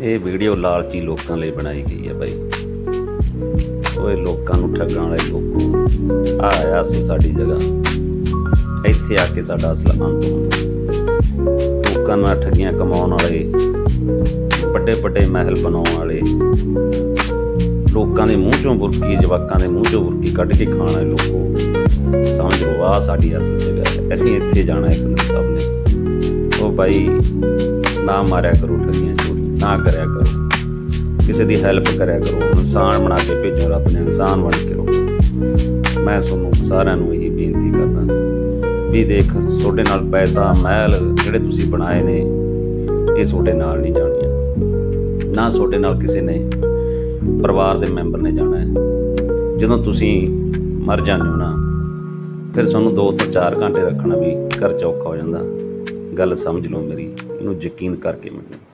ਇਹ ਵੀਡੀਓ ਲਾਲਚੀ ਲੋਕਾਂ ਲਈ ਬਣਾਈ ਗਈ ਹੈ ਬਾਈ। ਓਏ, ਲੋਕਾਂ ਨੂੰ ਠੱਗਣ ਵਾਲੇ ਲੋਕੋ। ਆਇਆ ਸੀ ਸਾਡੀ ਜਗ੍ਹਾ। ਇੱਥੇ ਆ ਕੇ ਸਾਡਾ ਅਸਲ ਅੰਤ ਲੋਕਾਂ ਨਾਲ ਠੱਗੀਆਂ ਕਮਾਉਣ ਵਾਲੇ ਵੱਡੇ ਵੱਡੇ ਮਹਿਲ ਬਣਾਉਣ ਵਾਲੇ, ਲੋਕਾਂ ਦੇ ਮੂੰਹ ਚੋਂ ਬੁਰਕੀ, ਜਵਾਕਾਂ ਦੇ ਮੂੰਹ ਚੋਂ ਬੁਰਕੀ ਕੱਢ ਕੇ ਖਾਣ ਵਾਲੇ ਲੋਕੋ। ਸਮਝੋ ਲਓ, ਆਹ ਸਾਡੀ ਅਸਲ ਜਗ੍ਹਾ ਅਸੀਂ ਇੱਥੇ ਜਾਣਾ ਇੱਕ ਦਿਨ ਸਭ ਨੇ। ਉਹ ਭਾਈ, ਨਾ ਮਾਰਿਆ ਕਰੋ ਠੱਗੀਆਂ ਚੋਰੀ, ਨਾ ਕਰਿਆ ਕਰੋ। ਕਿਸੇ ਦੀ ਹੈਲਪ ਕਰਿਆ ਕਰੋ, ਇਨਸਾਨ ਬਣਾ ਕੇ ਭੇਜੋ ਰੱਬ ਨੇ, ਇਨਸਾਨ ਬਣ ਕੇ ਰਹੋ ਮੈਂ ਤੁਹਾਨੂੰ ਸਾਰਿਆਂ ਨੂੰ ਇਹੀ ਬੇਨਤੀ ਕਰਦਾ ਵੀ ਦੇਖ, ਤੁਹਾਡੇ ਨਾਲ ਪੈਸਾ, ਮਹਿਲ ਜਿਹੜੇ ਤੁਸੀਂ ਬਣਾਏ ਨੇ, ਇਹ ਤੁਹਾਡੇ ਨਾਲ ਨਹੀਂ ਜਾਣੀਆਂ। ਨਾ ਤੁਹਾਡੇ ਨਾਲ ਕਿਸੇ ਨੇ ਪਰਿਵਾਰ ਦੇ ਮੈਂਬਰ ਨੇ ਜਾਣਾ ਹੈ। ਜਦੋਂ ਤੁਸੀਂ ਮਰ ਜਾਂਦੇ ਹੋ ਨਾ, ਫਿਰ ਤੁਹਾਨੂੰ 2 ਤੋਂ 4 ਘੰਟੇ ਰੱਖਣਾ ਵੀ ਘਰ ਚ ਔਖਾ ਹੋ ਜਾਂਦਾ। ਗੱਲ ਸਮਝ ਲਓ ਮੇਰੀ ਇਹਨੂੰ ਯਕੀਨ ਕਰਕੇ ਮੈਨੂੰ।